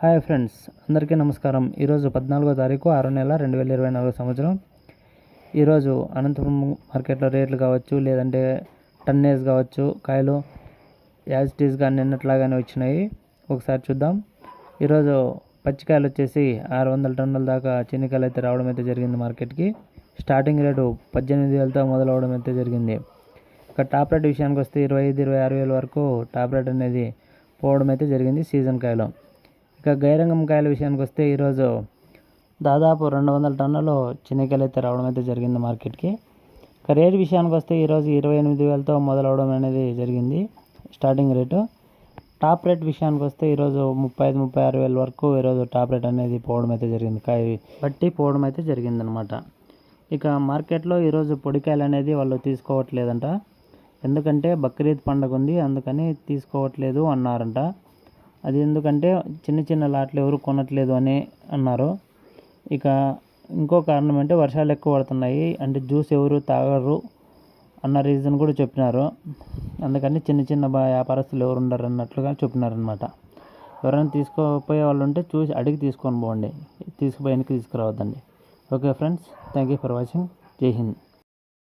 Hi friends అందరికీ నమస్కారం. ఈరోజు పద్నాలుగో తారీఖు ఆరో నెల రెండు వేల ఇరవై నాలుగో సంవత్సరం. ఈరోజు అనంతపురం మార్కెట్లో రేట్లు కావచ్చు లేదంటే టన్నేజ్ కావచ్చు కాయలు యాజ్ ఇట్ నిన్నట్లాగానే వచ్చినాయి. ఒకసారి చూద్దాం. ఈరోజు పచ్చికాయలు వచ్చేసి ఆరు వందల టన్నుల దాకా చిన్నికాయలు అయితే రావడం అయితే జరిగింది మార్కెట్కి. స్టార్టింగ్ రేటు పద్దెనిమిది వేలతో మొదలవడం అయితే జరిగింది. ఇక టాప్ రేట్ విషయానికి వస్తే ఇరవై ఐదు ఇరవై ఆరు వేల వరకు టాప్ రేట్ అనేది పోవడం అయితే జరిగింది సీజన్ కాయలు. ఇక గైరంగం కాయల విషయానికి వస్తే ఈరోజు దాదాపు రెండు వందల టన్నులు చిన్నకాయలు అయితే రావడం అయితే జరిగింది మార్కెట్కి. ఇక రేట్ విషయానికి వస్తే ఈరోజు ఇరవై ఎనిమిది వేలతో మొదలవడం అనేది జరిగింది స్టార్టింగ్ రేటు. టాప్ రేట్ విషయానికి వస్తే ఈరోజు ముప్పై ఐదు ముప్పై ఆరు వేల వరకు ఈరోజు టాప్ రేట్ అనేది పోవడం అయితే జరిగింది. కాయ బట్టి పోవడం అయితే జరిగిందనమాట ఇక మార్కెట్లో ఈరోజు పొడికాయలు అనేది వాళ్ళు తీసుకోవట్లేదంట. ఎందుకంటే బక్రీద్ పండగ ఉంది అందుకని తీసుకోవట్లేదు అన్నారంట. అది ఎందుకంటే చిన్న చిన్న లాట్లు ఎవరు కొనట్లేదు అని అన్నారు. ఇక ఇంకో కారణం అంటే వర్షాలు ఎక్కువ పడుతున్నాయి. అంటే జ్యూస్ ఎవరు తాగరు అన్న రీజన్ కూడా చెప్పినారు. అందుకని చిన్న చిన్న వ్యాపారస్తులు ఎవరు ఉండరు అన్నట్లుగా చెప్పినారనమాట ఎవరైనా తీసుకోపోయే వాళ్ళు ఉంటే చూసి అడిగి తీసుకొని పోండి. తీసుకుపోయి వెనక్కి తీసుకురావద్దండి. Okay friends thank you for watching. జై హింద్.